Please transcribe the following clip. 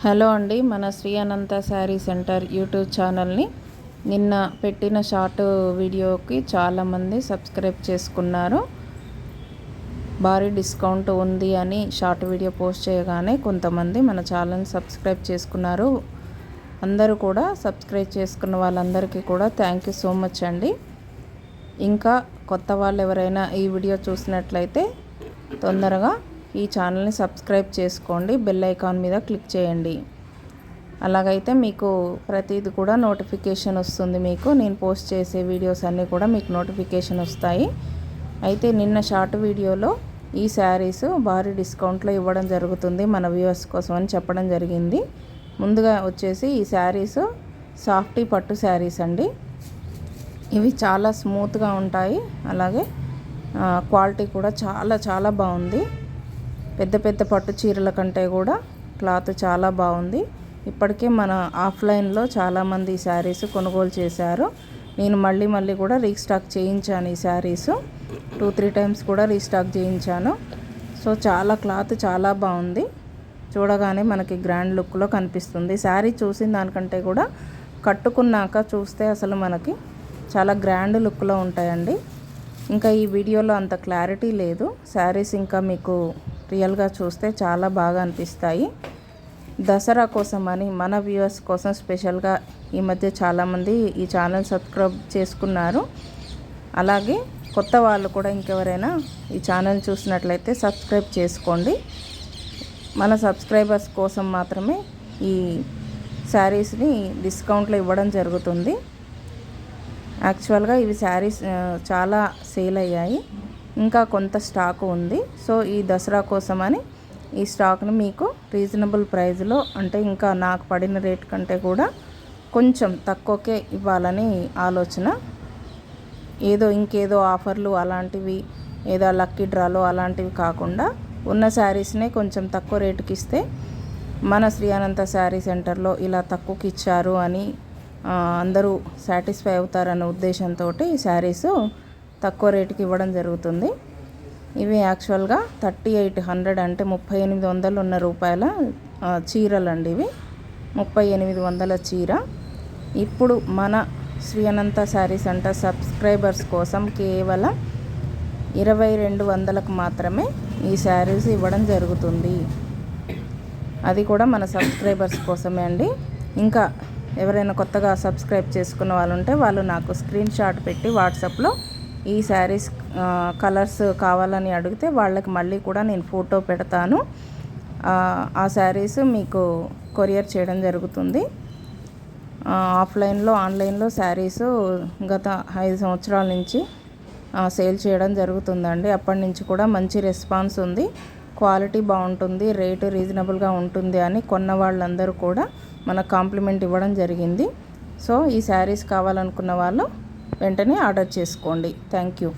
Hello అండి మన Shri Anantha sari centre YouTube ఛానల్ని. నిన్న పెట్టిన షార్ట్ వీడియోకి చాలామంది సబ్స్క్రైబ్ చేసుకున్నారు. భారీ డిస్కౌంట్ ఉంది అని షార్ట్ వీడియో పోస్ట్ చేయగానే కొంతమంది మన ఛానల్ని సబ్స్క్రైబ్ చేసుకున్నారు. అందరూ కూడా సబ్స్క్రైబ్ చేసుకున్న వాళ్ళందరికీ కూడా థ్యాంక్ యూ సో మచ్ అండి. ఇంకా కొత్త వాళ్ళు ఎవరైనా ఈ వీడియో చూసినట్లయితే తొందరగా ఈ ఛానల్ని సబ్స్క్రైబ్ చేసుకోండి. బెల్ ఐకాన్ మీద క్లిక్ చేయండి. అలాగైతే మీకు ప్రతిది కూడా నోటిఫికేషన్ వస్తుంది మీకు. నేను పోస్ట్ చేసే వీడియోస్ అన్నీ కూడా మీకు నోటిఫికేషన్ వస్తాయి. అయితే నిన్న షార్ట్ వీడియోలో ఈ శారీస్ భారీ డిస్కౌంట్లో ఇవ్వడం జరుగుతుంది మన వ్యూవర్స్ కోసం అని చెప్పడం జరిగింది. ముందుగా వచ్చేసి ఈ శారీస్ సాఫ్టీ పట్టు శారీస్ అండి. ఇవి చాలా స్మూత్గా ఉంటాయి. అలాగే క్వాలిటీ కూడా చాలా చాలా బాగుంది. పెద్ద పెద్ద పట్టు చీరల కంటే కూడా క్లాత్ చాలా బాగుంది. ఇప్పటికే మన ఆఫ్లైన్లో చాలామంది ఈ శారీస్ కొనుగోలు చేశారు. నేను మళ్ళీ మళ్ళీ కూడా రీస్టాక్ చేయించాను ఈ శారీస్. టూ త్రీ టైమ్స్ కూడా రీస్టాక్ చేయించాను. సో చాలా క్లాత్ చాలా బాగుంది. చూడగానే మనకి గ్రాండ్ లుక్లో కనిపిస్తుంది. శారీ చూసిన దానికంటే కూడా కట్టుకున్నాక చూస్తే అసలు మనకి చాలా గ్రాండ్ లుక్లో ఉంటాయండి. ఇంకా ఈ వీడియోలో అంత క్లారిటీ లేదు. శారీస్ ఇంకా మీకు రియల్గా చూస్తే చాలా బాగా అనిపిస్తాయి. దసరా కోసం అని మన వ్యూవర్స్ కోసం స్పెషల్గా ఈ మధ్య చాలామంది ఈ ఛానల్ సబ్స్క్రైబ్ చేసుకున్నారు. అలాగే కొత్త వాళ్ళు కూడా ఇంకెవరైనా ఈ ఛానల్ చూసినట్లయితే సబ్స్క్రైబ్ చేసుకోండి. మన సబ్స్క్రైబర్స్ కోసం మాత్రమే ఈ శారీస్ని డిస్కౌంట్లో ఇవ్వడం జరుగుతుంది. యాక్చువల్గా ఇవి శారీస్ చాలా సేల్ అయ్యాయి. ఇంకా కొంత స్టాక్ ఉంది. సో ఈ దసరా కోసమని ఈ స్టాక్ని మీకు రీజనబుల్ ప్రైస్లో అంటే ఇంకా నాకు పడిన రేట్ కంటే కూడా కొంచెం తక్కువకే ఇవ్వాలని ఆలోచన. ఏదో ఇంకేదో ఆఫర్లు అలాంటివి ఏదో లక్కీ డ్రాలో అలాంటివి కాకుండా ఉన్న శారీస్నే కొంచెం తక్కువ రేటుకి ఇస్తే మన శ్రీ అనంత శారీ సెంటర్లో ఇలా తక్కువకి ఇచ్చారు అని అందరూ సాటిస్ఫై అవుతారన్న ఉద్దేశంతో ఈ శారీస్ తక్కువ రేటుకి ఇవ్వడం జరుగుతుంది. ఇవి యాక్చువల్గా థర్టీ ఎయిట్ హండ్రెడ్ అంటే ముప్పై ఎనిమిది వందలు ఉన్న రూపాయల చీరలు అండి ఇవి. ముప్పై ఎనిమిది వందల చీర. ఇప్పుడు మన శ్రీ అనంత శారీస్ అంట సబ్స్క్రైబర్స్ కోసం కేవలం ఇరవై రెండు వందలకు మాత్రమే ఈ శారీస్ ఇవ్వడం జరుగుతుంది. అది కూడా మన సబ్స్క్రైబర్స్ కోసమే అండి. ఇంకా ఎవరైనా కొత్తగా సబ్స్క్రైబ్ చేసుకున్న వాళ్ళు ఉంటే వాళ్ళు నాకు స్క్రీన్ షాట్ పెట్టి వాట్సాప్లో ఈ శారీస్ కలర్స్ కావాలని అడిగితే వాళ్ళకి మళ్ళీ కూడా నేను ఫోటో పెడతాను. ఆ శారీస్ మీకు కొరియర్ చేయడం జరుగుతుంది. ఆఫ్లైన్లో ఆన్లైన్లో శారీస్ గత ఐదు సంవత్సరాల నుంచి సేల్ చేయడం జరుగుతుందండి. అప్పటి నుంచి కూడా మంచి రెస్పాన్స్ ఉంది. క్వాలిటీ బాగుంటుంది రేటు రీజనబుల్గా ఉంటుంది అని కొన్న వాళ్ళందరూ కూడా మనకు కాంప్లిమెంట్ ఇవ్వడం జరిగింది. సో ఈ శారీస్ కావాలనుకున్న వాళ్ళు వెంటనే ఆర్డర్ చేసుకోండి. Thank you.